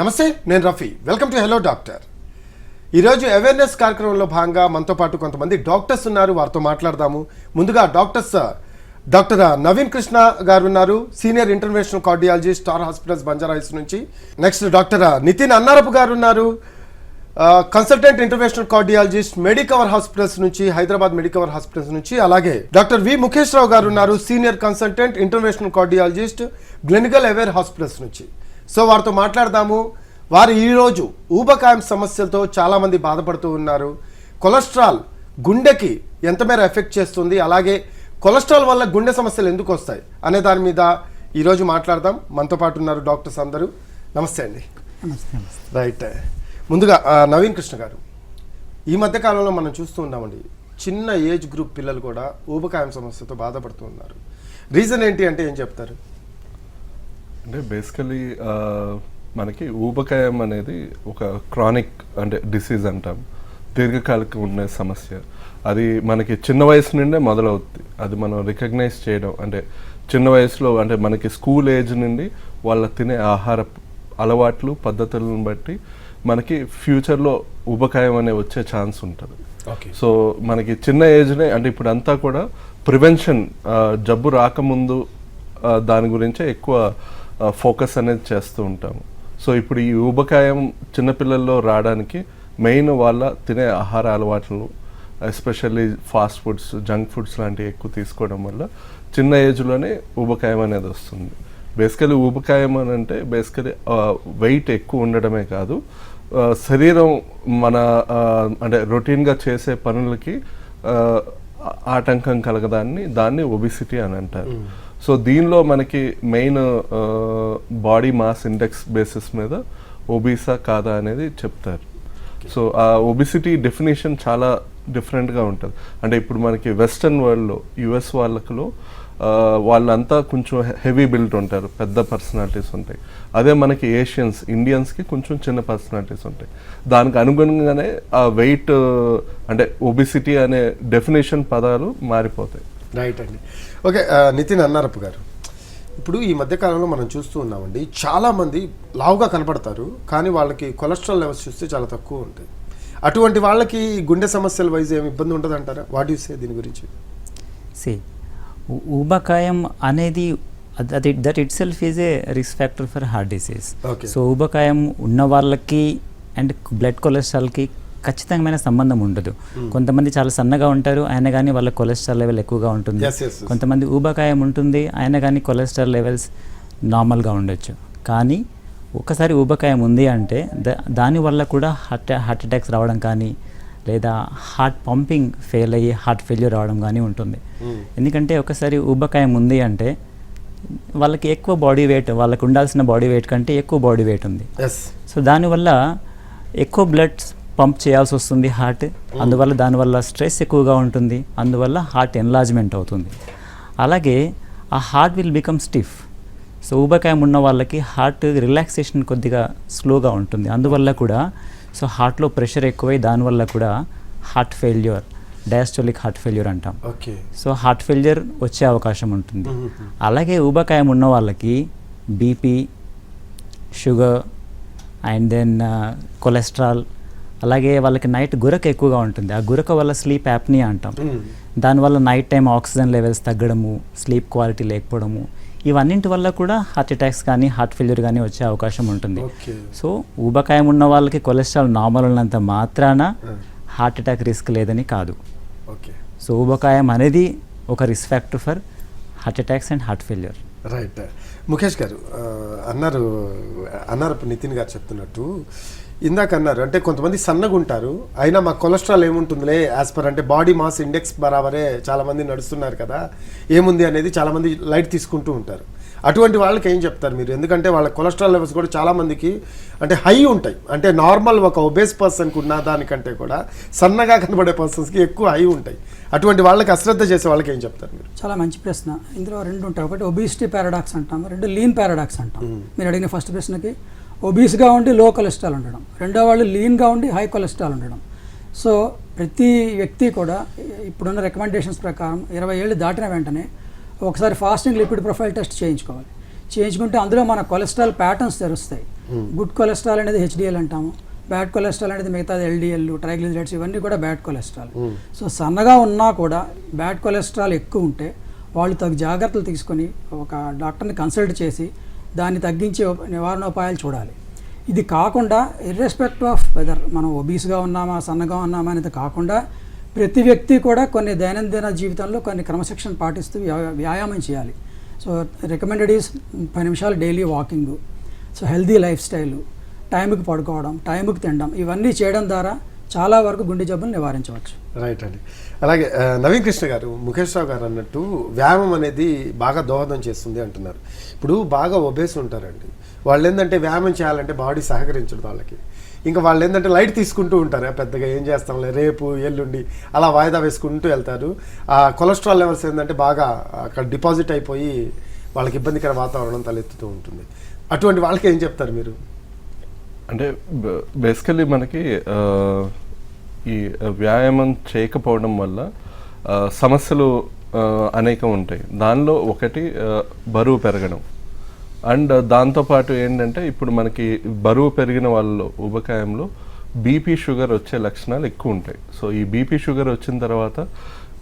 నమస్తే నేను Rafi. Welcome to hello doctor ఈరోజు అవేర్నెస్ కార్యక్రమంలో భాగంగా మనతో పాటు కొంతమంది డాక్టర్స్ ఉన్నారు. వారితో మాట్లాడదాము. ముందుగా డాక్టర్స్ డాక్టర్ నవీన్ కృష్ణ గారు ఉన్నారు. Senior international cardiology star hospitals Banjarahills నుంచి. నెక్స్ట్ డాక్టర్ నితిన్ అన్నారపు గారు ఉన్నారు. Consultant international cardiologist Medicover hospitals నుంచి హైదరాబాద్ మెడికవర్ హాస్పిటల్స్ నుంచి. అలాగే డాక్టర్ వి ముఖేష్ రావు గారు ఉన్నారు. Senior consultant international cardiologist Gleneagles Aware hospitals నుంచి. సో వారితో మాట్లాడదాము. వారు ఈరోజు ఊబకాయం సమస్యలతో చాలామంది బాధపడుతూ ఉన్నారు. కొలెస్ట్రాల్ గుండెకి ఎంత మేర ఎఫెక్ట్ చేస్తుంది? అలాగే కొలెస్ట్రాల్ వల్ల గుండె సమస్యలు ఎందుకు వస్తాయి? అనే దాని మీద ఈరోజు మాట్లాడదాం. మనతో పాటు ఉన్నారు డాక్టర్స్ అందరూ. నమస్తే అండి. రైట్. ముందుగా నవీన్ కృష్ణ గారు. ఈ మధ్య కాలంలో మనం చూస్తూ ఉన్నామండి చిన్న ఏజ్ గ్రూప్ పిల్లలు కూడా ఊబకాయం సమస్యతో బాధపడుతూ ఉన్నారు. రీజన్ ఏంటి అంటే ఏం చెప్తారు? అంటే బేసికలీ మనకి ఊబకాయం అనేది ఒక క్రానిక్ అంటే డిసీజ్ అంటాం. దీర్ఘకాలిక ఉండే సమస్య. అది మనకి చిన్న వయసు నుండే మొదలవుతుంది అది మనం రికగ్నైజ్ చేయడం. అంటే చిన్న వయసులో అంటే మనకి స్కూల్ ఏజ్ నుండి వాళ్ళ తినే ఆహార అలవాట్లు పద్ధతులను బట్టి మనకి ఫ్యూచర్లో ఊబకాయం అనే వచ్చే ఛాన్స్ ఉంటుంది. ఓకే. సో మనకి చిన్న ఏజ్నే అంటే ఇప్పుడు అంతా కూడా ప్రివెన్షన్ జబ్బు రాకముందు దాని గురించే ఎక్కువ ఫోకస్ అనేది చేస్తూ ఉంటాము. సో ఇప్పుడు ఈ ఊబకాయం చిన్నపిల్లల్లో రావడానికి మెయిన్ వాళ్ళ తినే ఆహార అలవాట్లు especially fast foods junk foods లాంటివి ఎక్కువ తీసుకోవడం వల్ల చిన్న ఏజ్లోనే ఊబకాయం అనేది వస్తుంది. బేసికలీ ఊబకాయం అని అంటే బేసికలీ వెయిట్ ఎక్కువ ఉండడమే కాదు శరీరం మన అంటే రొటీన్గా చేసే పనులకి ఆటంకం కలగదాన్ని దాన్ని ఒబిసిటీ అని అంటారు. సో దీనిలో మనకి main body mass index basis మీద ఒబీసా కాదా అనేది చెప్తారు. సో ఆ ఒబిసిటీ డెఫినేషన్ చాలా డిఫరెంట్గా ఉంటుంది. అంటే ఇప్పుడు మనకి వెస్టర్న్ వరల్డ్లో యుఎస్ వాళ్ళకులో వాళ్ళంతా కొంచెం హెవీ బిల్డ్ ఉంటారు. పెద్ద పర్సనాలిటీస్ ఉంటాయి. అదే మనకి ఏషియన్స్ ఇండియన్స్కి కొంచెం చిన్న పర్సనాలిటీస్ ఉంటాయి. దానికి అనుగుణంగానే ఆ వెయిట్ అంటే ఒబిసిటీ అనే డెఫినేషన్ పదాలు మారిపోతాయి. రైట్ అండి. ఓకే నితిన్ అన్నారపు గారు. ఇప్పుడు ఈ మధ్య కాలంలో మనం చూస్తూ ఉన్నామండి చాలామంది లావుగా కనపడతారు కానీ వాళ్ళకి కొలెస్ట్రాల్ లెవెల్స్ చూస్తే చాలా తక్కువ ఉంటాయి. అటువంటి వాళ్ళకి గుండె సమస్యల వైజ్ ఏమి ఇబ్బంది ఉంటుంది అంటారా వాట్ యూ సే దీని గురించి? సి ఊబకాయం అనేది అది that itself is a risk factor for heart disease. So ఊబకాయం ఉన్న వాళ్ళకి అండ్ బ్లడ్ కొలెస్ట్రాల్కి ఖచ్చితమైన సంబంధం ఉండదు. కొంతమంది చాలా సన్నగా ఉంటారు ఆయన కానీ వాళ్ళ కొలెస్ట్రాల్ లెవెల్ ఎక్కువగా ఉంటుంది. కొంతమంది ఊబకాయం ఉంటుంది ఆయన కానీ కొలెస్ట్రాల్ లెవెల్స్ నార్మల్గా ఉండొచ్చు. కానీ ఒకసారి ఊబకాయం ఉంది అంటే దా దానివల్ల కూడా హార్ట్ హార్ట్ అటాక్స్ రావడం కానీ లేదా హార్ట్ పంపింగ్ ఫెయిల్ అయ్యి హార్ట్ ఫెయిల్యూర్ రావడం కానీ ఉంటుంది. ఎందుకంటే ఒకసారి ఊబకాయం ఉంది అంటే వాళ్ళకి ఎక్కువ బాడీ వెయిట్ వాళ్ళకు ఉండాల్సిన బాడీ వెయిట్ కంటే ఎక్కువ బాడీ వెయిట్ ఉంది. సో దానివల్ల ఎక్కువ బ్లడ్ పంప్ చేయాల్సి వస్తుంది హార్ట్ అందువల్ల దానివల్ల స్ట్రెస్ ఎక్కువగా ఉంటుంది. అందువల్ల హార్ట్ ఎన్లాజ్మెంట్ అవుతుంది. అలాగే ఆ heart will become stiff so ఊబకాయం ఉన్న వాళ్ళకి హార్ట్ రిలాక్సేషన్ కొద్దిగా స్లోగా ఉంటుంది. అందువల్ల కూడా సో హార్ట్లో ప్రెషర్ ఎక్కువై దానివల్ల కూడా heart failure diastolic heart failure అంటాం. ఓకే సో హార్ట్ ఫెయిల్యూర్ వచ్చే అవకాశం ఉంటుంది. అలాగే ఊబకాయం ఉన్న వాళ్ళకి BP sugar and then cholesterol అలాగే వాళ్ళకి నైట్ గురక ఎక్కువగా ఉంటుంది. ఆ గురక వల్ల స్లీప్ యాప్నీ అంటాం. దానివల్ల నైట్ టైం ఆక్సిజన్ లెవెల్స్ తగ్గడము స్లీప్ క్వాలిటీ లేకపోవడము ఇవన్నింటి వల్ల కూడా హార్ట్ అటాక్స్ కానీ హార్ట్ ఫెయిల్యూర్ కానీ వచ్చే అవకాశం ఉంటుంది. సో ఊబకాయం ఉన్న వాళ్ళకి కొలెస్ట్రాల్ నార్మల్ ఉన్నంత మాత్రాన హార్ట్ అటాక్ రిస్క్ లేదని కాదు. ఓకే. సో ఊబకాయం అనేది ఒక risk factor for heart attacks and heart failure. Right. Mukesh గారు అన్నారు అన్నారు నితిన్ గారు చెప్తున్నట్టు ఇందాక అన్నారు అంటే కొంతమంది సన్నగా ఉంటారు అయినా మా కొలెస్ట్రాల్ ఏముంటుందిలే యాజ్ పర్ అంటే బాడీ మాస్ ఇండెక్స్ బరాబరే చాలామంది నడుస్తున్నారు కదా ఏముంది అనేది చాలామంది లైట్ తీసుకుంటూ ఉంటారు. అటువంటి వాళ్ళకి ఏం చెప్తారు మీరు? ఎందుకంటే వాళ్ళ కొలెస్ట్రాల్ లెవెల్స్ కూడా చాలామందికి అంటే హై ఉంటాయి. అంటే నార్మల్ ఒక ఒబేస్ పర్సన్కి ఉన్న దానికంటే కూడా సన్నగా కనబడే పర్సన్స్కి ఎక్కువ హై ఉంటాయి. అటువంటి వాళ్ళకి అశ్రద్ధ చేసే వాళ్ళకి ఏం చెప్తారు మీరు? చాలా మంచి ప్రశ్న. ఇందులో రెండు ఉంటాయి. ఒకటి ఒబిసిటీ పారాడాక్స్ అంటాం రెండు లీన్ పారాడాక్స్ అంటాం. మీరు అడిగిన ఫస్ట్ ప్రశ్నకి ఒబీస్గా ఉండి లో కొలెస్ట్రాల్ ఉండడం. రెండో వాళ్ళు లీన్గా ఉండి హై కొలెస్ట్రాల్ ఉండడం. సో ప్రతి వ్యక్తి కూడా ఇప్పుడున్న రికమెండేషన్స్ ప్రకారం ఇరవై ఏళ్ళు దాటిన వెంటనే ఒకసారి ఫాస్టింగ్ లిపిడ్ ప్రొఫైల్ టెస్ట్ చేయించుకోవాలి. చేయించుకుంటే అందులో మన కొలెస్ట్రాల్ ప్యాటర్న్స్ తెలుస్తాయి. గుడ్ కొలెస్ట్రాల్ అనేది హెచ్డిఎల్ అంటాము. బ్యాడ్ కొలెస్ట్రాల్ అనేది మిగతాది ఎల్డిఎల్ ట్రైగ్లిజరైడ్స్ ఇవన్నీ కూడా బ్యాడ్ కొలెస్ట్రాల్. సో సన్నగా ఉన్నా కూడా బ్యాడ్ కొలెస్ట్రాల్ ఎక్కువ ఉంటే వాళ్ళు తగు జాగ్రత్తలు తీసుకొని ఒక డాక్టర్ని కన్సల్ట్ చేసి దాన్ని తగ్గించే నివారణోపాయాలు చూడాలి. ఇది కాకుండా ఇర్రెస్పెక్ట్ ఆఫ్ వెదర్ మనం ఒబీస్గా ఉన్నామా సన్నగా ఉన్నామా అనేది కాకుండా ప్రతి వ్యక్తి కూడా కొన్ని దైనందిన జీవితంలో కొన్ని క్రమశిక్షణ పాటిస్తూ వ్యాయామం చేయాలి. సో రికమెండెడ్ ఈస్ పది నిమిషాలు daily walking so healthy lifestyle టైంకి పడుకోవడం టైంకి తినడం ఇవన్నీ చేయడం ద్వారా చాలా వరకు గుండె జబ్బులు నివారించవచ్చు. రైట్ అండి. అలాగే నవీన్ కృష్ణ గారు ముఖేష్ రావు గారు అన్నట్టు వ్యాయామం అనేది బాగా దోహదం చేస్తుంది అంటున్నారు. ఇప్పుడు బాగా ఒబేస్ ఉంటారండి. వాళ్ళు ఏంటంటే వ్యాయామం చేయాలంటే బాడీ సహకరించడం వాళ్ళకి. ఇంకా వాళ్ళు ఏంటంటే లైట్ తీసుకుంటూ ఉంటారు. పెద్దగా ఏం చేస్తాంలే రేపు ఎల్లుండి అలా వాయిదా వేసుకుంటూ వెళ్తారు. ఆ కొలెస్ట్రాల్ లెవెల్స్ ఏంటంటే బాగా అక్కడ డిపాజిట్ అయిపోయి వాళ్ళకి ఇబ్బందికర వాతావరణం తలెత్తుతూ ఉంటుంది. అటువంటి వాళ్ళకి ఏం చెప్తారు మీరు? అంటే బేసికలీ మనకి ఈ వ్యాయామం చేయకపోవడం వల్ల సమస్యలు అనేకం ఉంటాయి. దానిలో ఒకటి బరువు పెరగడం. అండ్ దాంతోపాటు ఏంటంటే ఇప్పుడు మనకి బరువు పెరిగిన వాళ్ళలో ఊబకాయంలో బీపీ షుగర్ వచ్చే లక్షణాలు ఎక్కువ ఉంటాయి. సో ఈ బీపీ షుగర్ వచ్చిన తర్వాత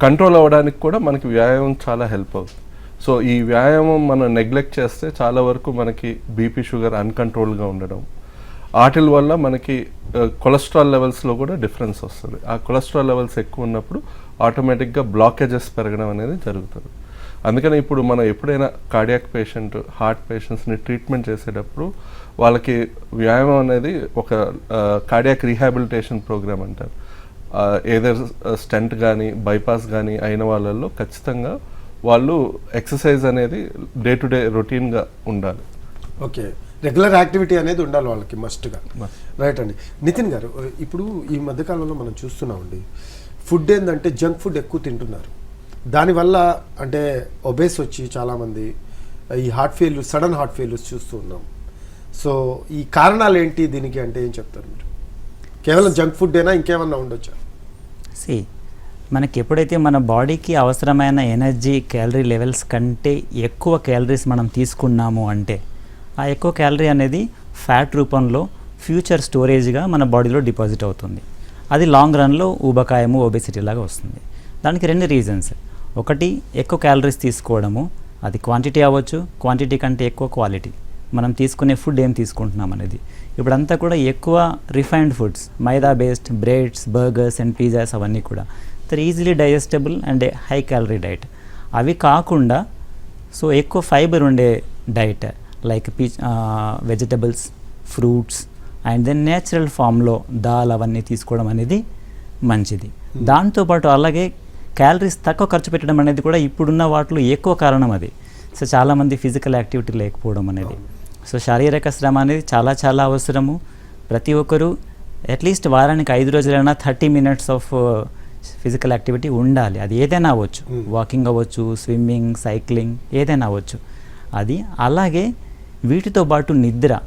కంట్రోల్ అవ్వడానికి కూడా మనకి వ్యాయామం చాలా హెల్ప్ అవుతుంది. సో ఈ వ్యాయామం మనం నెగ్లెక్ట్ చేస్తే చాలా వరకు మనకి బీపీ షుగర్ అన్కంట్రోల్గా ఉండడం ఆటల వల్ల మనకి కొలెస్ట్రాల్ లెవెల్స్లో కూడా డిఫరెన్స్ వస్తుంది. ఆ కొలెస్ట్రాల్ లెవెల్స్ ఎక్కువ ఉన్నప్పుడు ఆటోమేటిక్గా బ్లాకేజెస్ పెరగడం అనేది జరుగుతుంది. అందుకని ఇప్పుడు మనం ఎప్పుడైనా కార్డియాక్ పేషెంట్ హార్ట్ పేషెంట్స్ని ట్రీట్మెంట్ చేసేటప్పుడు వాళ్ళకి వ్యాయామం అనేది ఒక కార్డియాక్ రీహాబిలిటేషన్ ప్రోగ్రామ్ అంటారు. ఏదర్ స్టంట్ కానీ బైపాస్ కానీ అయిన వాళ్ళల్లో ఖచ్చితంగా వాళ్ళు ఎక్సర్సైజ్ అనేది డే టు డే రొటీన్గా ఉండాలి. ఓకే. రెగ్యులర్ యాక్టివిటీ అనేది ఉండాలి వాళ్ళకి మస్ట్గా రైట్ అండి. నితిన్ గారు ఇప్పుడు ఈ మధ్యకాలంలో మనం చూస్తున్నామండి ఫుడ్ ఏంటంటే జంక్ ఫుడ్ ఎక్కువ తింటున్నారు. దానివల్ల అంటే ఒబేస్ వచ్చి చాలామంది ఈ heart failure sudden heart failures చూస్తూ ఉన్నాం. సో ఈ కారణాలు ఏంటి దీనికి అంటే ఏం చెప్తారు మీరు? కేవలం జంక్ ఫుడ్ అయినా ఇంకేమన్నా ఉండొచ్చా? సి మనకి ఎప్పుడైతే మన బాడీకి అవసరమైన ఎనర్జీ క్యాలరీ లెవెల్స్ కంటే ఎక్కువ క్యాలరీస్ మనం తీసుకున్నాము అంటే ఆ ఎక్కువ క్యాలరీ అనేది ఫ్యాట్ రూపంలో ఫ్యూచర్ స్టోరేజ్గా మన బాడీలో డిపాజిట్ అవుతుంది. అది లాంగ్ రన్లో ఊబకాయము ఒబెసిటీ లాగా వస్తుంది. దానికి రెండు రీజన్స్. ఒకటి ఎక్కువ క్యాలరీస్ తీసుకోవడము. అది క్వాంటిటీ అవ్వచ్చు. క్వాంటిటీ కంటే ఎక్కువ క్వాలిటీ. మనం తీసుకునే ఫుడ్ ఏం తీసుకుంటున్నాం అనేది. ఇప్పుడంతా కూడా ఎక్కువ refined foods maida based breads burgers and pizzas అవన్నీ కూడా. They're easily digestible and high calorie diet. అవి కాకుండా సో ఎక్కువ ఫైబర్ ఉండే diet like P vegetables fruits and then natural ఫామ్లో దాల్ అవన్నీ తీసుకోవడం అనేది మంచిది. దాంతోపాటు అలాగే క్యాలరీస్ తక్కువ ఖర్చు పెట్టడం అనేది కూడా ఇప్పుడున్న వాటిలో ఎక్కువ కారణం అది. సో చాలామంది ఫిజికల్ యాక్టివిటీ లేకపోవడం అనేది. సో శారీరక శ్రమ అనేది చాలా చాలా అవసరము. ప్రతి ఒక్కరూ అట్లీస్ట్ వారానికి ఐదు రోజులైనా thirty minutes of physical activity ఉండాలి. అది ఏదైనా అవ్వచ్చు. వాకింగ్ అవ్వచ్చు స్విమ్మింగ్ సైక్లింగ్ ఏదైనా అవ్వచ్చు. అది అలాగే వీటితో పాటు నిద్ర.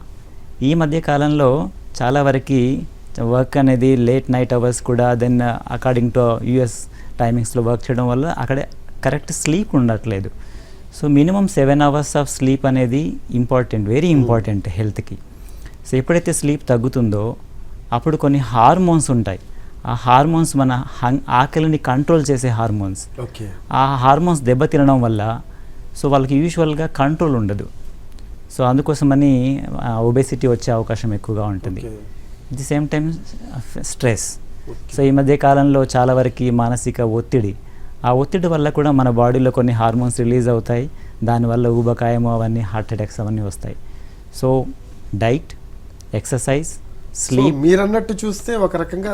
ఈ మధ్య కాలంలో చాలా వరకు వర్క్ అనేది లేట్ నైట్ అవర్స్ కూడా దెన్ అకార్డింగ్ టు యుఎస్ టైమింగ్స్లో వర్క్ చేయడం వల్ల అక్కడ కరెక్ట్ స్లీప్ ఉండట్లేదు. So minimum seven hours of sleep అనేది ఇంపార్టెంట్ వెరీ ఇంపార్టెంట్ హెల్త్కి. సో ఎప్పుడైతే స్లీప్ తగ్గుతుందో అప్పుడు కొన్ని హార్మోన్స్ ఉంటాయి. ఆ హార్మోన్స్ మన ఆకలిని కంట్రోల్ చేసే హార్మోన్స్. ఓకే. ఆ హార్మోన్స్ దెబ్బతినడం వల్ల సో వాళ్ళకి యూజువల్గా కంట్రోల్ ఉండదు. సో అందుకోసమని ఒబేసిటీ వచ్చే అవకాశం ఎక్కువగా ఉంటుంది. At the same time stress so ఈ మధ్య కాలంలో చాలా వరకు మానసిక ఒత్తిడి. ఆ ఒత్తిడి వల్ల కూడా మన బాడీలో కొన్ని హార్మోన్స్ రిలీజ్ అవుతాయి. దానివల్ల ఊబకాయము అవన్నీ హార్ట్ అటాక్స్ అవన్నీ వస్తాయి. సో డైట్ ఎక్సర్సైజ్ స్లీప్ మీరు అన్నట్టు చూస్తే ఒక రకంగా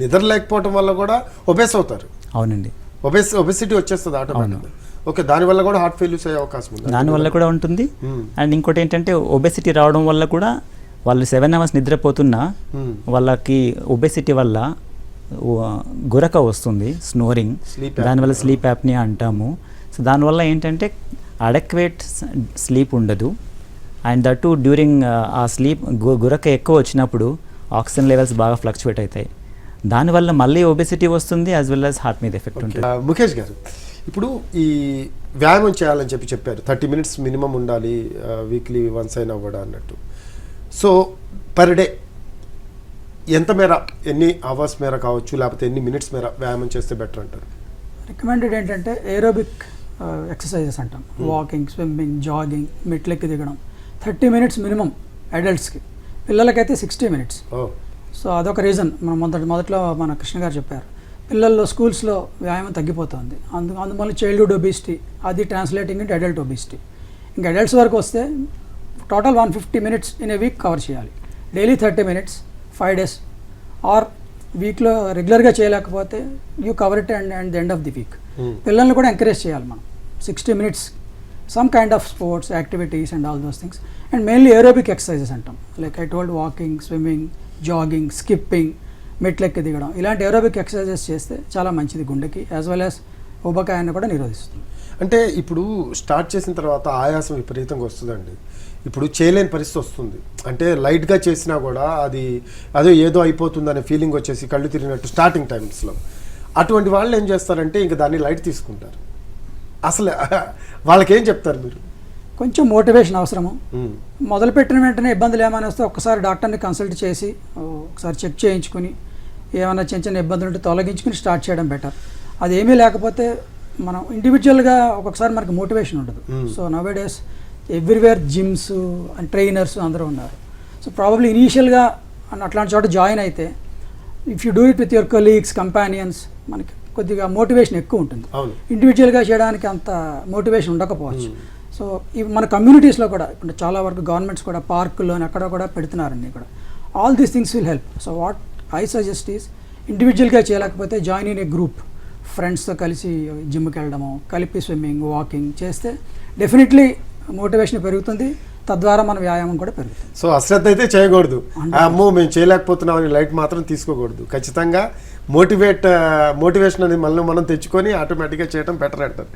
నిద్ర లేకపోవటం వల్ల కూడా ఒబేస్ అవుతారు. అవునండి. ఒబేస్ ఒబెసిటీ వచ్చేస్తుంది ఆటోమేటిక్గా ఓకే దానివల్ల కూడా హార్ట్ ఫెయిల్యూస్ అయ్యే అవకాశం ఉంది దానివల్ల కూడా ఉంటుంది Hmm. అండ్ ఇంకోటి ఏంటంటే ఒబెసిటీ రావడం వల్ల కూడా వాళ్ళు సెవెన్ అవర్స్ నిద్రపోతున్నా Hmm. వాళ్ళకి ఒబెసిటీ వల్ల గురక వస్తుంది స్నోరింగ్ దానివల్ల. స్లీప్ యాప్ని అంటాము సో దానివల్ల ఏంటంటే అడక్వేట్ స్లీప్ ఉండదు అండ్ దట్టు డ్యూరింగ్ ఆ స్లీప్ గురక ఎక్కువ వచ్చినప్పుడు ఆక్సిజన్ లెవెల్స్ బాగా ఫ్లక్చువేట్ అవుతాయి దానివల్ల మళ్ళీ ఒబెసిటీ వస్తుంది యాజ్ వెల్ యాజ్ హార్ట్ మీద ఎఫెక్ట్. ఉంటుంది ముఖేష్ గారు ఇప్పుడు ఈ వ్యాయామం చేయాలని చెప్పి చెప్పారు. థర్టీ మినిట్స్ మినిమం ఉండాలి వీక్లీ వన్స్ అయినా కూడా అన్నట్టు. సో పర్ డే ఎంత మేర ఎన్ని అవర్స్ మేర కావచ్చు లేకపోతే ఎన్ని మినిట్స్ మేర వ్యాయామం చేస్తే బెటర్ అంటారు? రికమెండెడ్ ఏంటంటే ఏరోబిక్ ఎక్సర్సైజెస్ అంటాం. వాకింగ్ స్విమ్మింగ్ జాగింగ్ మెట్లెక్కి దిగడం. థర్టీ మినిట్స్ మినిమం అడల్ట్స్కి. పిల్లలకైతే సిక్స్టీ మినిట్స్. ఓ. సో అదొక రీజన్. మనం మొదటి మొదట్లో మన కృష్ణ గారు చెప్పారు. పిల్లల్లో స్కూల్స్లో వ్యాయామం తగ్గిపోతుంది. అందు అందువల్ల చైల్డ్హుడ్ ఒబిసిటీ అది ట్రాన్స్లేటింగ్ ఇంటి అడల్ట్ ఒబిసిటీ ఇంకా అడల్ట్స్ వరకు వస్తే total one fifty minutes in a week cover చేయాలి. Daily thirty minutes five days or వీక్లో రెగ్యులర్గా చేయలేకపోతే you cover it and and the end of the week. పిల్లల్ని కూడా ఎంకరేజ్ చేయాలి మనం. Sixty minutes some kind of sports activities and all those things and mainly aerobic exercises అంటాం. Like I told walking swimming jogging skipping మెట్లెక్కి దిగడం. ఇలాంటి aerobic exercises చేస్తే చాలా మంచిది గుండెకి యాజ్ వెల్ యాజ్ ఉబకాయాన్ని కూడా నిరోధిస్తుంది. అంటే ఇప్పుడు స్టార్ట్ చేసిన తర్వాత ఆయాసం విపరీతంగా వస్తుందండి. ఇప్పుడు చేయలేని పరిస్థితి వస్తుంది. అంటే లైట్గా చేసినా కూడా అది అదే ఏదో అయిపోతుందనే ఫీలింగ్ వచ్చేసి కళ్ళు తిరిగినట్టు స్టార్టింగ్ టైమ్స్లో అటువంటి వాళ్ళు ఏం చేస్తారంటే ఇంకా దాన్ని లైట్ తీసుకుంటారు. అసలు వాళ్ళకి ఏం చెప్తారు మీరు? కొంచెం మోటివేషన్ అవసరము. మొదలుపెట్టిన వెంటనే ఇబ్బందులు ఏమైనా వస్తే ఒక్కసారి డాక్టర్ని కన్సల్ట్ చేసి ఒకసారి చెక్ చేయించుకుని ఏమైనా చిన్న చిన్న ఇబ్బందులు ఉంటే తొలగించుకుని స్టార్ట్ చేయడం బెటర్ అది ఏమీ లేకపోతే మనం ఇండివిజువల్గా ఒక్కొక్కసారి మనకి మోటివేషన్ ఉండదు. Hmm. So nowadays everywhere gyms and trainers అందరూ ఉన్నారు. సో ప్రాబబ్లీ ఇనీషియల్గా అట్లాంటి చోట జాయిన్ అయితే if you do it with your colleagues companions మనకి కొద్దిగా మోటివేషన్ ఎక్కువ ఉంటుంది. ఇండివిజువల్గా చేయడానికి అంత మోటివేషన్ ఉండకపోవచ్చు. సో ఇవి మన కమ్యూనిటీస్లో కూడా ఇప్పుడు చాలా వరకు గవర్నమెంట్స్ కూడా పార్కుల్లో ఎక్కడ కూడా పెడుతున్నారన్నీ కూడా. All these things will help so what I suggest is ఇండివిజువల్గా చేయలేకపోతే జాయిన్ ఇన్ ఏ గ్రూప్ ఫ్రెండ్స్తో కలిసి జిమ్కి వెళ్ళడము కలిపి స్విమ్మింగ్ వాకింగ్ చేస్తే డెఫినెట్లీ మోటివేషన్ పెరుగుతుంది. తద్వారా మన వ్యాయామం కూడా పెరుగుతుంది. సో అశ్రద్ధ అయితే చేయకూడదు. అమ్మో మేము చేయలేకపోతున్నాం అని లైట్ మాత్రం తీసుకోకూడదు. ఖచ్చితంగా మోటివేట్ మోటివేషన్ అనేది మనలో మనం తెచ్చుకొని ఆటోమేటిక్గా చేయడం బెటర్ అంటారు.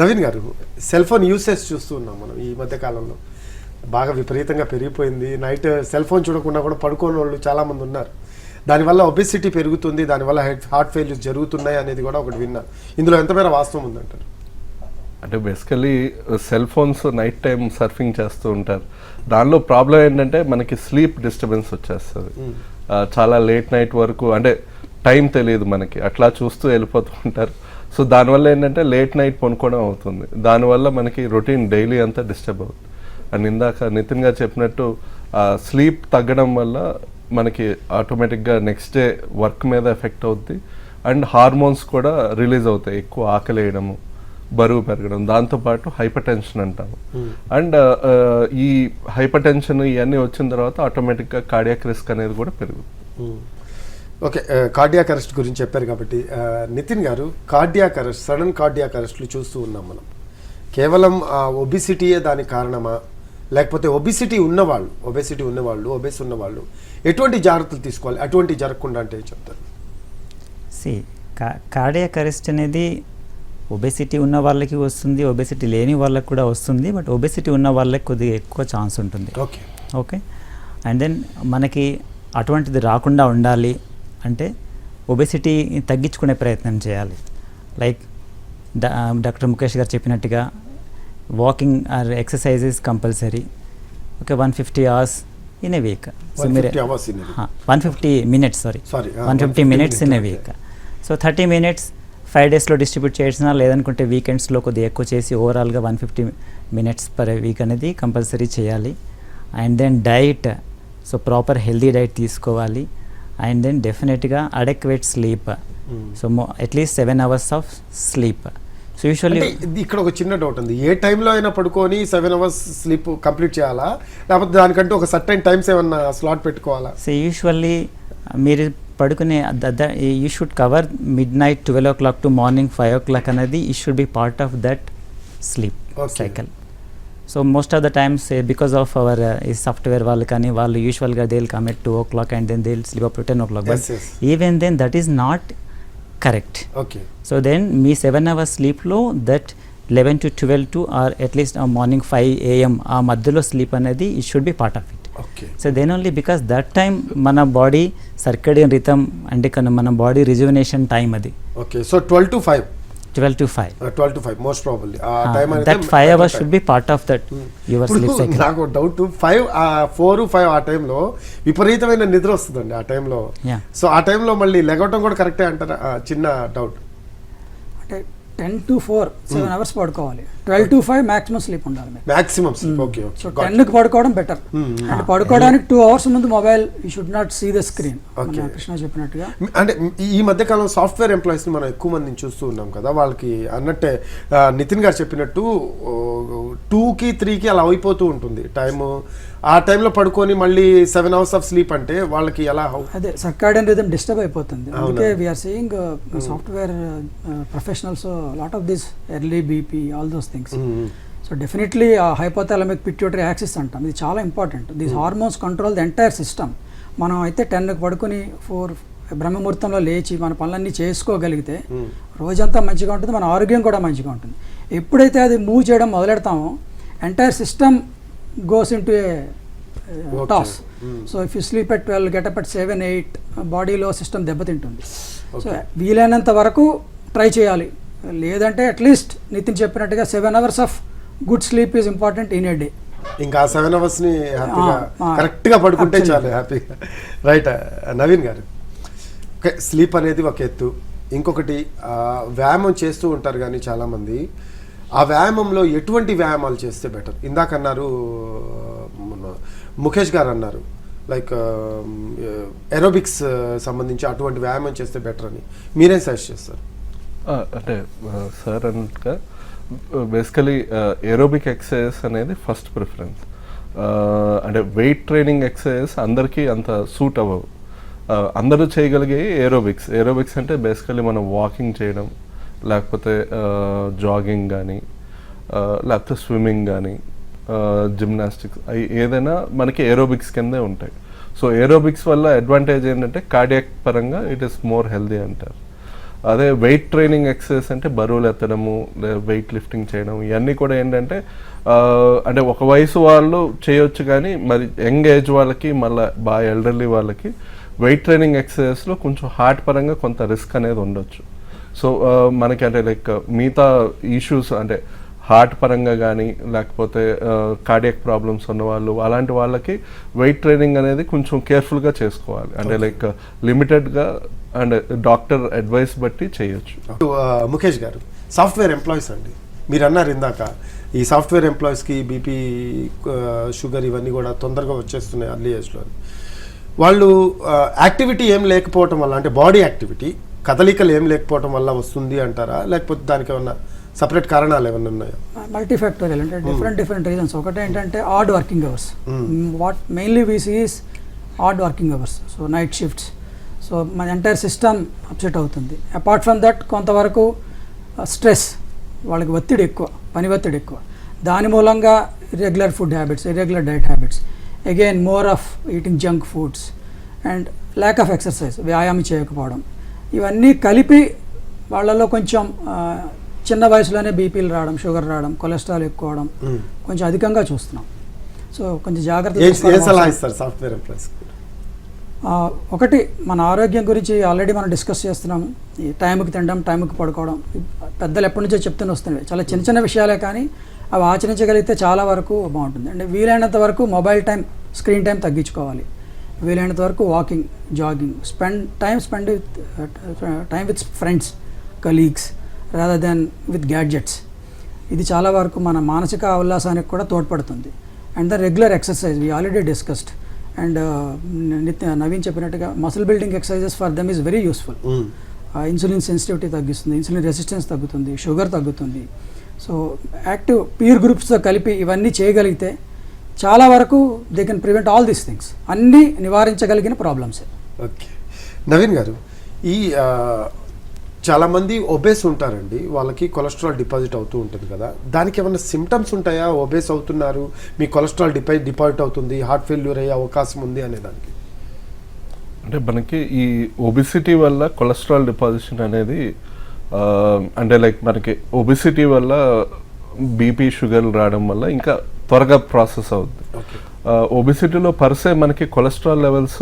నవీన్ గారు సెల్ ఫోన్ యూసేజ్ చూస్తూ ఉన్నాం మనం ఈ మధ్య కాలంలో. బాగా విపరీతంగా పెరిగిపోయింది. నైట్ సెల్ ఫోన్ చూడకుండా కూడా పడుకోని వాళ్ళు చాలామంది ఉన్నారు. దానివల్ల ఒబెసిటీ పెరుగుతుంది దానివల్ల హార్ట్ ఫెయిల్యూస్ జరుగుతున్నాయి అనేది కూడా ఒకటి విన్నా. ఇందులో ఎంత మేర వాస్తవం ఉందంటారు? అంటే basically cell phones night time surfing చేస్తూ ఉంటారు. దానిలో ప్రాబ్లం ఏంటంటే మనకి స్లీప్ డిస్టర్బెన్స్ వచ్చేస్తుంది. చాలా లేట్ నైట్ వరకు అంటే టైం తెలియదు మనకి. అట్లా చూస్తూ వెళ్ళిపోతూ ఉంటారు. సో దానివల్ల ఏంటంటే లేట్ నైట్ పనుకోవడం అవుతుంది. దానివల్ల మనకి రొటీన్ డైలీ అంతా డిస్టర్బ్ అవుతుంది. అండ్ ఇందాక నితిన్ గారు చెప్పినట్టు స్లీప్ తగ్గడం వల్ల మనకి ఆటోమేటిక్గా నెక్స్ట్ డే వర్క్ మీద ఎఫెక్ట్ అవుద్ది. అండ్ హార్మోన్స్ కూడా రిలీజ్ అవుతాయి. ఎక్కువ ఆకలి వేయడము బరువు పెరగడం. దాంతోపాటు హైపర్ టెన్షన్ అంటాము. అండ్ ఈ హైపర్ టెన్షన్ ఇవన్నీ వచ్చిన తర్వాత ఆటోమేటిక్గా కార్డియాక్ రిస్క్ అనేది కూడా పెరుగుతుంది. ఓకే కార్డియాక్ అరెస్ట్ గురించి చెప్పారు కాబట్టి ఆ, Nitin garu cardiac arrest sudden cardiac అరెస్ట్లు చూస్తూ ఉన్నాం మనం. కేవలం ఒబిసిటీయే దానికి కారణమా? లేకపోతే ఒబిసిటీ ఉన్నవాళ్ళు ఒబెసిటీ ఉన్నవాళ్ళు ఒబెస్ ఉన్నవాళ్ళు ఎటువంటి జాగ్రత్తలు తీసుకోవాలి? అటువంటి జరగకుండా అంటే చెప్తారు? సి కార్డియాక్ అరెస్ట్ అనేది ఒబెసిటీ ఉన్న వాళ్ళకి వస్తుంది ఒబెసిటీ లేని వాళ్ళకి కూడా వస్తుంది బట్ ఒబెసిటీ ఉన్న వాళ్ళకి కొద్దిగా ఎక్కువ ఛాన్స్ ఉంటుంది. ఓకే ఓకే అండ్ దెన్ మనకి అటువంటిది రాకుండా ఉండాలి అంటే ఒబెసిటీ తగ్గించుకునే ప్రయత్నం చేయాలి. లైక్ డాక్టర్ ముఖేష్ గారు చెప్పినట్టుగా walking or exercises compulsory okay one fifty hours in a week so మీరు 150 hours in a week. One fifty minutes sorry one fifty 150 minutes in a week so thirty minutes five డేస్లో distribute చేసినా లేదనుకుంటే వీకెండ్స్లో కొద్దిగా ఎక్కువ చేసి ఓవరాల్గా one fifty minutes per week అనేది కంపల్సరీ చేయాలి and then diet so proper healthy diet తీసుకోవాలి. అండ్ దెన్ డెఫినెట్గా adequate sleep so at least seven hours of sleep so usually ఇక్కడ ఒక చిన్న డౌట్ ఉంది. ఏ టైంలో అయినా పడుకొని సెవెన్ అవర్స్ స్లీప్ కంప్లీట్ చేయాలా? లేకపోతే దానికంటే ఒక సర్టైన్ టైమ్స్ ఏమన్నా స్లాట్ పెట్టుకోవాలా? సో యూజువల్లీ మీరు పడుకునే you should cover midnight twelve o'clock to morning five o'clock అనేది ఈ should be part of that sleep. Cycle so most of the times because of our ఈ సాఫ్ట్వేర్ వాళ్ళు కానీ వాళ్ళు యూజువల్గా they come at two o'clock and then they sleep up to ten o'clock but. Even then that is not correct okay so then me seven hours స్లీప్లో that eleven to twelve to or at least morning five AM ఆ మధ్యలో sleep అనేది ఈ should be part of it okay so then only because that time మన body circadian rhythm అంటే కన- మన body rejuvenation time అది. Okay so twelve to five twelve to five twelve to five most probably ఆ time that five hours should be part of that your sleep cycle నాకు doubt five four five ఆ టైంలో విపరీతమైన నిద్ర వస్తుందండి ఆ టైంలో. సో ఆ టైంలో మళ్ళీ లెగవటం కూడా కరెక్టే అంటారా? చిన్న డౌట్ అంటే ten to four seven hours పడుకోవాలి. Twelve to five maximum sleep ఉండాలి మీకు. మాక్సిమం ఓకే సో ఓకే టెన్కి పడుకోవడం బెటర్ అంటే పడుకోవడానికి టూ అవర్స్ ముందు mobile you should not see the screen. Krishna చెప్పినట్టుగా. అంటే ఈ- మధ్య కాలం సాఫ్ట్వేర్ ఎంప్లాయీస్ని మనం ఎక్కువ మందిని చూస్తూ ఉన్నాం కదా వాళ్ళకి అన్నట్టే నితిన్ గారు చెప్పినట్టు టూకి త్రీకి అలా అయిపోతూ ఉంటుంది టైము. ఆ టైంలో పడుకొని మళ్ళీ సెవెన్ అవర్స్ ఆఫ్ స్లీప్ అంటే వాళ్ళకి ఎలా అదే సర్కాడియన్ రిథమ్ డిస్టర్బ్ అయిపోతుంది. అందుకే we are seeing software professionals lot of this early BP all those things so definitely ఆ హైపోథాలమిక్ పిట్యూటరీ యాక్సిస్ అంటాం. ఇది చాలా important these hormones control the entire system మనం అయితే టెన్కి పడుకుని ఫోర్ బ్రహ్మముహూర్తంలో లేచి మన పనులన్నీ చేసుకోగలిగితే రోజంతా మంచిగా ఉంటుంది మన ఆరోగ్యం కూడా మంచిగా ఉంటుంది. ఎప్పుడైతే అది మూవ్ చేయడం మొదలెడతామో entire system goes into a toss so if you sleep at twelve get up at seven eight బాడీలో సిస్టమ్ దెబ్బతింటుంది. సో వీలైనంత వరకు ట్రై చేయాలి. లేదంటే అట్లీస్ట్ నితిన్ చెప్పినట్టుగా seven hours of good sleep is important in a day ఇంకా seven అవర్స్ని హ్యాపీగా ఆ, ఆ. కరెక్ట్గా పడుకుంటే. చాలు హ్యాపీగా రైట్ నవీన్ గారు. ఓకే స్లీప్ అనేది ఒక ఎత్తు. ఇంకొకటి వ్యాయామం చేస్తూ ఉంటారు కానీ చాలా మంది ఆ వ్యాయామంలో ఎటువంటి వ్యాయామాలు చేస్తే బెటర్ ఇందాక అన్నారు ముఖేష్ గారు అన్నారు లైక్ ఎరోబిక్స్ సంబంధించి అటువంటి వ్యాయామం చేస్తే బెటర్ అని. మీరేం సజెస్ట్ చేస్తారు? అంటే సార్ అన్నట్టుగా బేసికలీ ఏరోబిక్ ఎక్సర్సైజ్ అనేది ఫస్ట్ ప్రిఫరెన్స్. అంటే వెయిట్ ట్రైనింగ్ ఎక్సర్సైజ్ అందరికీ అంత సూట్ అవ్వవు. అందరూ చేయగలిగే ఏరోబిక్స్. ఏరోబిక్స్ అంటే బేసికలీ మనం వాకింగ్ చేయడం లేకపోతే జాగింగ్ కానీ లేకపోతే స్విమ్మింగ్ కానీ జిమ్నాస్టిక్స్ అవి ఏదైనా మనకి ఏరోబిక్స్ కిందే ఉంటాయి. సో ఏరోబిక్స్ వల్ల అడ్వాంటేజ్ ఏంటంటే కార్డియాక్ పరంగా ఇట్ ఈస్ మోర్ హెల్దీ అంటారు. అదే వెయిట్ ట్రైనింగ్ ఎక్సర్సైజ్ అంటే బరువులు ఎత్తడము వెయిట్ లిఫ్టింగ్ చేయడం ఇవన్నీ కూడా ఏంటంటే అంటే ఒక వయసు వాళ్ళు చేయొచ్చు కానీ మరి యంగ్ ఏజ్ వాళ్ళకి మళ్ళీ బాగా ఎల్డర్లీ వాళ్ళకి వెయిట్ ట్రైనింగ్ ఎక్సర్సైజ్లో కొంచెం హార్ట్ పరంగా కొంత రిస్క్ అనేది ఉండొచ్చు. సో మనకి అంటే లైక్ మిగతా ఇష్యూస్ అంటే హార్ట్ పరంగా కానీ లేకపోతే కార్డియక్ ప్రాబ్లమ్స్ ఉన్న వాళ్ళు అలాంటి వాళ్ళకి వెయిట్ ట్రైనింగ్ అనేది కొంచెం కేర్ఫుల్గా చేసుకోవాలి. అంటే లైక్ లిమిటెడ్గా అండ్ డాక్టర్ అడ్వైస్ బట్టి చేయొచ్చు. ముఖేష్ గారు సాఫ్ట్వేర్ ఎంప్లాయీస్ అండి. మీరు అన్నారు ఇందాక ఈ సాఫ్ట్వేర్ ఎంప్లాయీస్కి బీపీ షుగర్ ఇవన్నీ కూడా తొందరగా వచ్చేస్తున్నాయి అర్లీ ఏజ్లో వాళ్ళు యాక్టివిటీ ఏం లేకపోవటం వల్ల అంటే బాడీ యాక్టివిటీ కదలికలు ఏం లేకపోవటం వల్ల వస్తుంది అంటారా? లేకపోతే దానికి ఏమన్నా సపరేట్ కారణాలు ఏమన్నా ఉన్నాయా? మల్టీ ఫ్యాక్టోరియల్ అంటే డిఫరెంట్ డిఫరెంట్ రీజన్స్ ఒకటి ఏంటంటే odd working hours what mainly we sees odd working hours so night shifts so మన ఎంటైర్ సిస్టమ్ అప్సెట్ అవుతుంది. అపార్ట్ ఫ్రమ్ దట్ కొంతవరకు స్ట్రెస్ వాళ్ళకి ఒత్తిడి ఎక్కువ పని ఒత్తిడి ఎక్కువ. దాని మూలంగా irregular food habits irregular diet habits again more of eating junk foods and lack of exercise వ్యాయామం చేయకపోవడం. ఇవన్నీ కలిపి వాళ్ళలో కొంచెం ఆ, చిన్న వయసులోనే బీపీలు రావడం షుగర్ రావడం కొలెస్ట్రాల్ ఎక్కువ అవడం కొంచెం అధికంగా చూస్తున్నాం. సో కొంచెం జాగ్రత్త సాఫ్ట్వేర్ ఒకటి మన ఆరోగ్యం గురించి ఆల్రెడీ మనం డిస్కస్ చేస్తున్నాము ఈ టైంకి తినడం టైంకి పడుకోవడం. పెద్దలు ఎప్పటి నుంచో చెప్తూనే వస్తున్నాయి. చాలా చిన్న చిన్న విషయాలే కానీ అవి ఆచరించగలిగితే చాలా వరకు బాగుంటుంది. అంటే వీలైనంత వరకు మొబైల్ టైం స్క్రీన్ టైం తగ్గించుకోవాలి. వీలైనంత వరకు walking jogging spend time spend with time with friends colleagues. Rather than with gadgets ఇది చాలా వరకు మన మానసిక ఉల్లాసానికి కూడా తోడ్పడుతుంది. And the regular exercise we already discussed and Nitya Naveen చెప్పినట్టుగా muscle building exercises for them is very useful insulin sensitivity తగ్గిస్తుంది ఇన్సులిన్ రెసిస్టెన్స్ తగ్గుతుంది షుగర్ తగ్గుతుంది. సో యాక్టివ్ పీర్ గ్రూప్స్తో కలిపి ఇవన్నీ చేయగలిగితే చాలా వరకు they can prevent all these things అన్నీ నివారించగలిగిన ప్రాబ్లమ్సే ఓకే నవీన్ గారు ఈ ఆ, చాలా మంది ఒబేస్ ఉంటారండి. వాళ్ళకి కొలెస్ట్రాల్ డిపాజిట్ అవుతూ ఉంటుంది కదా. దానికి ఏమైనా సిమ్టమ్స్ ఉంటాయా? ఒబేస్ అవుతున్నారు. మీ కొలెస్ట్రాల్ డిపా డిపాజిట్ అవుతుంది. హార్ట్ ఫెయిల్యూర్ అయ్యే అవకాశం ఉంది అనే దానికి. అంటే మనకి ఈ ఒబిసిటీ వల్ల కొలెస్ట్రాల్ డిపాజిషన్ అనేది అంటే లైక్ మనకి ఒబిసిటీ వల్ల బీపీ షుగర్ రావడం వల్ల ఇంకా త్వరగా ప్రాసెస్ అవుతుంది ఒబిసిటీలో పర్సే మనకి కొలెస్ట్రాల్ లెవెల్స్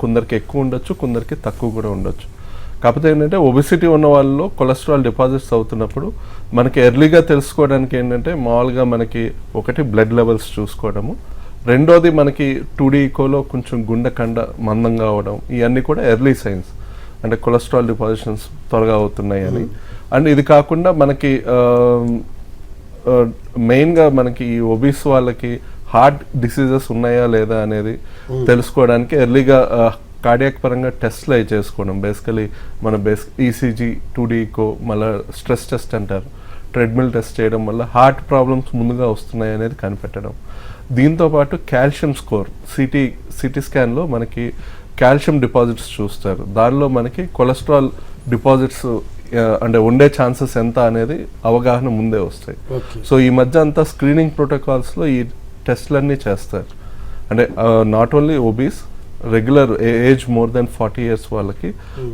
కొందరికి ఎక్కువ ఉండొచ్చు కొందరికి తక్కువ కూడా ఉండొచ్చు. కాకపోతే ఏంటంటే ఒబిసిటీ ఉన్న వాళ్ళలో కొలెస్ట్రాల్ డిపాజిట్స్ అవుతున్నప్పుడు మనకి ఎర్లీగా తెలుసుకోవడానికి ఏంటంటే మామూలుగా మనకి ఒకటి బ్లడ్ లెవెల్స్ చూసుకోవడము. రెండోది మనకి టూడీ ఈకోలో కొంచెం గుండె కండ మందంగా అవడం ఇవన్నీ కూడా ఎర్లీ సైన్స్ అంటే కొలెస్ట్రాల్ డిపాజిషన్స్ త్వరగా అవుతున్నాయి అని. అండ్ ఇది కాకుండా మనకి మెయిన్గా మనకి ఈ ఒబీస్ వాళ్ళకి హార్ట్ డిసీజెస్ ఉన్నాయా లేదా అనేది తెలుసుకోవడానికి ఎర్లీగా కార్డియాక్ పరంగా టెస్ట్లు అవి చేసుకోవడం. బేసికలీ మన బేస్ ఈసీజీ టూడీకో మళ్ళీ స్ట్రెస్ టెస్ట్ అంటారు. ట్రెడ్మిల్ టెస్ట్ చేయడం వల్ల హార్ట్ ప్రాబ్లమ్స్ ముందుగా వస్తున్నాయి అనేది కనిపెట్టడం. దీంతో పాటు కాల్షియం స్కోర్ సిటీ సిటీ స్కాన్లో మనకి కాల్షియం డిపాజిట్స్ చూస్తారు. దానిలో మనకి కొలెస్ట్రాల్ డిపాజిట్స్ అంటే ఉండే ఛాన్సెస్ ఎంత అనేది అవగాహన ముందే వస్తాయి. సో ఈ మధ్య అంతా స్క్రీనింగ్ ప్రోటోకాల్స్లో ఈ టెస్ట్లన్నీ చేస్తారు. అంటే not only obese regular age more than forty years వాళ్ళకి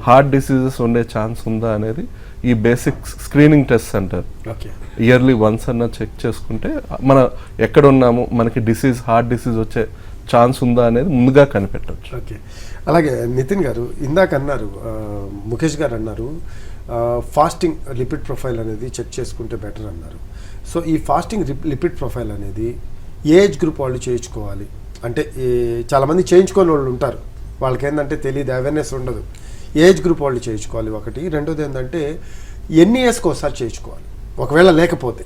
హార్ట్ డిసీజెస్ ఉండే ఛాన్స్ ఉందా అనేది ఈ బేసిక్ స్క్రీనింగ్ టెస్ట్ అంటారు ఓకే. ఇయర్లీ వన్స్ అన్న చెక్ చేసుకుంటే మన ఎక్కడ ఉన్నాము మనకి డిసీజ్ హార్ట్ డిసీజ్ వచ్చే ఛాన్స్ ఉందా అనేది ముందుగా కనిపెట్టవచ్చు ఓకే. అలాగే నితిన్ గారు ఇందాక అన్నారు ముఖేష్ గారు అన్నారు ఫాస్టింగ్ లిపిడ్ ప్రొఫైల్ అనేది చెక్ చేసుకుంటే బెటర్ అన్నారు. సో ఈ ఫాస్టింగ్ లిపిడ్ ప్రొఫైల్ అనేది ఏజ్ గ్రూప్ వాళ్ళు చేయించుకోవాలి? అంటే ఈ చాలామంది చేయించుకోని వాళ్ళు ఉంటారు. వాళ్ళకి ఏంటంటే తెలియదు అవేర్నెస్ ఉండదు. ఏజ్ గ్రూప్ వాళ్ళు చేయించుకోవాలి ఒకటి. రెండోది ఏంటంటే ఎన్ని ఇయర్స్కి ఒకసారి చేయించుకోవాలి. ఒకవేళ లేకపోతే.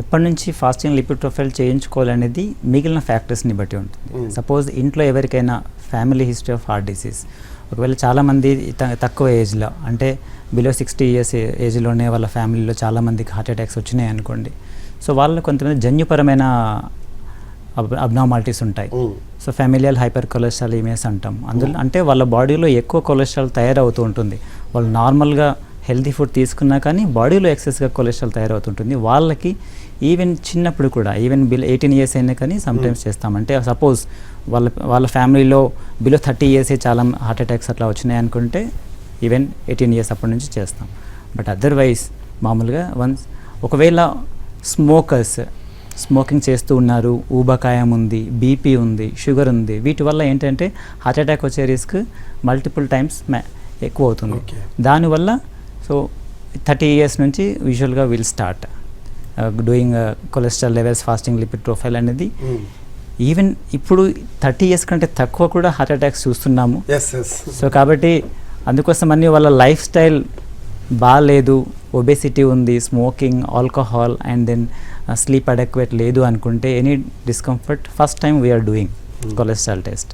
ఎప్పటి నుంచి ఫాస్టింగ్ లిపిడ్ ప్రొఫైల్ చేయించుకోవాలనేది మిగిలిన ఫ్యాక్టర్స్ని బట్టి. ఉంటుంది. సపోజ్ ఇంట్లో ఎవరికైనా family history of heart disease ఒకవేళ చాలామంది తక్కువ ఏజ్లో అంటే బిలో సిక్స్టీ ఇయర్స్ ఏజ్లోనే వాళ్ళ ఫ్యామిలీలో చాలామందికి హార్ట్ అటాక్స్ వచ్చినాయి అనుకోండి. సో వాళ్ళు కొంతమంది జన్యుపరమైన అబ్నార్మాలిటీస్ ఉంటాయి. సో ఫ్యామిలియల్ హైపర్ కొలెస్ట్రాలిమియస్ అంటాం. అందులో అంటే వాళ్ళ బాడీలో ఎక్కువ కొలెస్ట్రాల్ తయారవుతూ ఉంటుంది. వాళ్ళు నార్మల్గా హెల్తీ ఫుడ్ తీసుకున్నా కానీ బాడీలో ఎక్సెస్గా కొలెస్ట్రాల్ తయారవుతుంటుంది. వాళ్ళకి ఈవెన్ చిన్నప్పుడు కూడా ఈవెన్ బిల్ ఎయిటీన్ ఇయర్స్ అయినా కానీ సమ్టైమ్స్ చేస్తాం. అంటే సపోజ్ వాళ్ళ వాళ్ళ ఫ్యామిలీలో బిలో థర్టీ ఇయర్సే చాలా హార్ట్ అటాక్స్ అట్లా వచ్చినాయి అనుకుంటే ఈవెన్ ఎయిటీన్ ఇయర్స్ అప్పటి నుంచి చేస్తాం. బట్ అదర్వైజ్ మామూలుగా వన్స్ ఒకవేళ స్మోకర్స్ స్మోకింగ్ చేస్తూ ఉన్నారు ఊబకాయం ఉంది బీపీ ఉంది షుగర్ ఉంది. వీటి వల్ల ఏంటంటే హార్ట్ అటాక్ వచ్చే రిస్క్ మల్టిపుల్ టైమ్స్ ఎక్కువ అవుతుంది. దానివల్ల సో థర్టీ ఇయర్స్ నుంచి యూజువల్గా will start. Doing cholesterol levels fasting lipid profile అనేది Mm. ఈవెన్ ఇప్పుడు థర్టీ ఇయర్స్ కంటే తక్కువ కూడా హార్ట్ అటాక్స్ చూస్తున్నాము. సో కాబట్టి అందుకోసం అన్ని వాళ్ళ లైఫ్ స్టైల్ బాగాలేదు ఒబేసిటీ ఉంది smoking alcohol and then sleep adequate లేదు అనుకుంటే any discomfort first time we are doing. Cholesterol test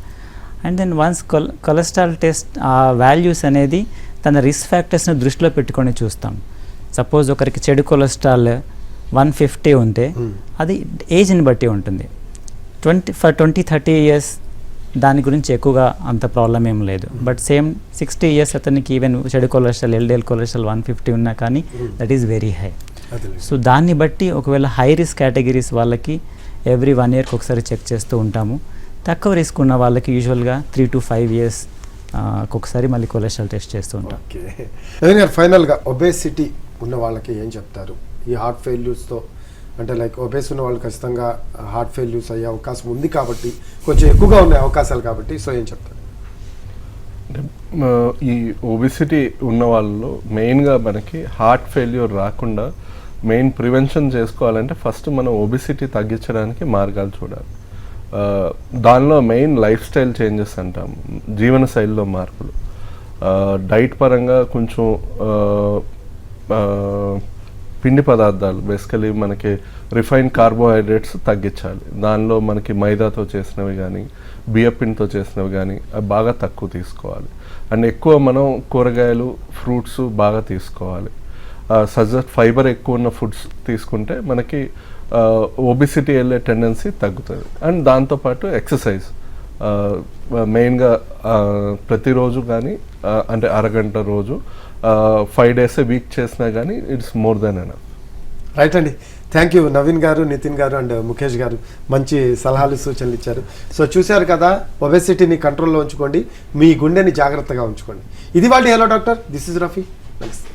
and then once cholesterol test ఆ వాల్యూస్ అనేది తన రిస్క్ ఫ్యాక్టర్స్ని దృష్టిలో పెట్టుకొని చూస్తాం సపోజ్ ఒకరికి చెడు కొలెస్ట్రాల్ వన్ ఫిఫ్టీ ఉంటే Hmm. అది ఏజ్ని బట్టి ఉంటుంది twenty for twenty thirty years దాని గురించి ఎక్కువగా అంత ప్రాబ్లం ఏం లేదు. బట్ సేమ్ సిక్స్టీ ఇయర్స్ అతనికి ఈవెన్ చెడు cholesterol LDL cholesterol one fifty ఉన్నా కానీ. That is very high so దాన్ని బట్టి ఒకవేళ హై రిస్క్ కేటగిరీస్ వాళ్ళకి ఎవ్రీ వన్ ఇయర్కి ఒకసారి చెక్ చేస్తూ ఉంటాము. తక్కువ రిస్క్ ఉన్న వాళ్ళకి యూజువల్గా త్రీ టు ఫైవ్ ఇయర్స్ ఒకసారి మళ్ళీ కొలెస్ట్రాల్ టెస్ట్ చేస్తూ ఉంటాం. ఓకే. ఫైనల్గా ఒబేసిటీ ఉన్న వాళ్ళకి ఏం చెప్తారు? ఈ హార్ట్ ఫెయిల్యూర్స్తో అంటే లైక్ ఒబేస్ ఉన్న వాళ్ళు ఖచ్చితంగా హార్ట్ ఫెయిల్యూర్స్ అయ్యే అవకాశం ఉంది కాబట్టి కొంచెం ఎక్కువగా ఉన్నాయి అవకాశాలు కాబట్టి సో ఏం చెప్తారు? అంటే ఈ ఒబిసిటీ ఉన్న వాళ్ళలో మెయిన్గా మనకి హార్ట్ ఫెయిల్యూర్ రాకుండా మెయిన్ ప్రివెన్షన్ చేసుకోవాలంటే ఫస్ట్ మనం ఒబిసిటీ తగ్గించడానికి మార్గాలు చూడాలి. దానిలో మెయిన్ లైఫ్ స్టైల్ చేంజెస్ అంటాం జీవన శైలిలో మార్పులు. డైట్ పరంగా కొంచెం పిండి పదార్థాలు. బేసికలీ మనకి రిఫైన్ కార్బోహైడ్రేట్స్ తగ్గించాలి. దానిలో మనకి మైదాతో చేసినవి కానీ బియ్యపిండితో చేసినవి కానీ అవి బాగా తక్కువ తీసుకోవాలి. అండ్ ఎక్కువ మనం కూరగాయలు ఫ్రూట్స్ బాగా తీసుకోవాలి. సజెస్ట్ ఫైబర్ ఎక్కువ ఉన్న ఫుడ్స్ తీసుకుంటే మనకి ఒబిసిటీ వెళ్ళే టెండెన్సీ తగ్గుతుంది. అండ్ దాంతోపాటు ఎక్సర్సైజ్ మెయిన్గా ప్రతిరోజు కానీ అంటే అరగంట రోజు ఫైవ్ డేస్ వీక్ చేసినా కానీ it's more than enough right అండి. థ్యాంక్ యూ నవీన్ గారు నితిన్ గారు అండ్ ముఖేష్ uh, గారు. మంచి సలహాలు సూచనలు ఇచ్చారు. సో చూశారు కదా ఒబెసిటీని కంట్రోల్లో ఉంచుకోండి. మీ గుండెని జాగ్రత్తగా ఉంచుకోండి. ఇది వాళ్ళ hello doctor this is Rafi నమస్తే.